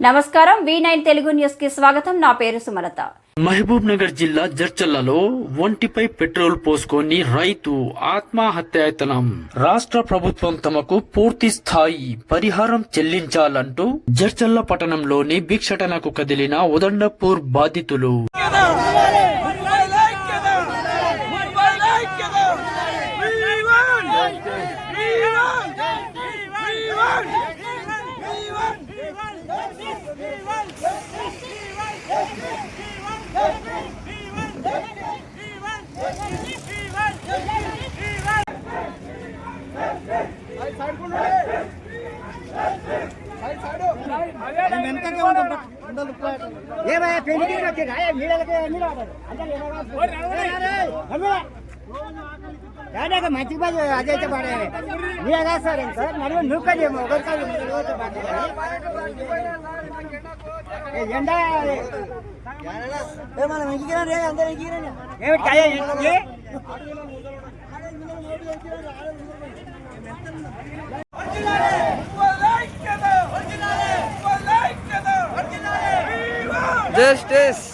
నమస్కారం V nine Telugu న్యూస్కి స్వాగతం. నా పేరు సుమలత. మహబూబ్ నగర్ జిల్లా జడ్చల్లలో ఒంటిపై పెట్రోల్ పోసుకొని రైతు ఆత్మహత్యాయతనం. రాష్ట్ర ప్రభుత్వం తమకు పూర్తి స్థాయి పరిహారం చెల్లించాలంటూ జడ్చల్ల పట్టణంలోని భిక్షటనకు కదిలిన ఉదండపూర్ బాధితులు. ఏమయ్యా పెళ్లికి వచ్చి రాయ మీడలకి అన్ని రావాలి రాడాక మంచి పని అదైతే పడాలి మీరే కాదు సార్ సార్ మరి నువ్వుకదేమో ఒకరిసారి ఎండ మనం ఎగిరా రే అందరూ ఎగిరా ఏమిటి కాయ ఏంటి? జస్టిస్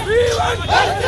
దీని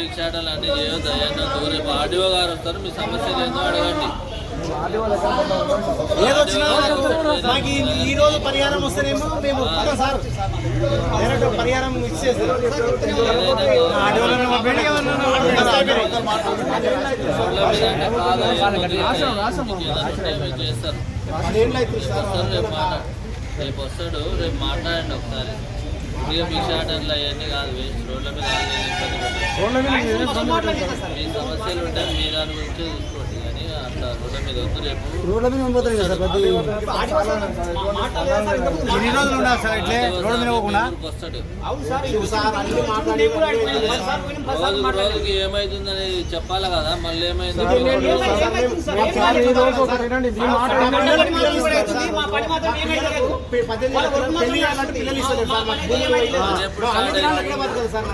విషాడాలు అన్ని చేయొద్దు. అయ్యా రేపు ఆడియో గారు వస్తారు మీ సమస్యలు ఏందో అడగండి. ఏదొచ్చినా మాకు ఈ- రోజు పరిహారం వస్తేనేమో మేము సార్ డైరెక్ట్ పరిహారం ఇచ్చేస్తారు చేస్తారు రేపు రేపు వస్తాడు రేపు మాట్లాడండి ఒకసారి ఇక మీ షాటర్లు అవన్నీ కాదు వేస్ట్ రోడ్ల మీద మీ సమస్యలు ఉంటాయి మీ దాని గురించి రోడ్ల మీద రోడ్ల కదా సార్ ప్రతి ఎన్ని రోజులు ఉండాలి సార్ ఇట్లే రోడ్డు మీద పోకుండా? రోజుకి ఏమైతుందని చెప్పాలి కదా మళ్ళీ ఏమైంది.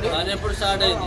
పని ఎప్పుడు స్టార్ట్ అయింది.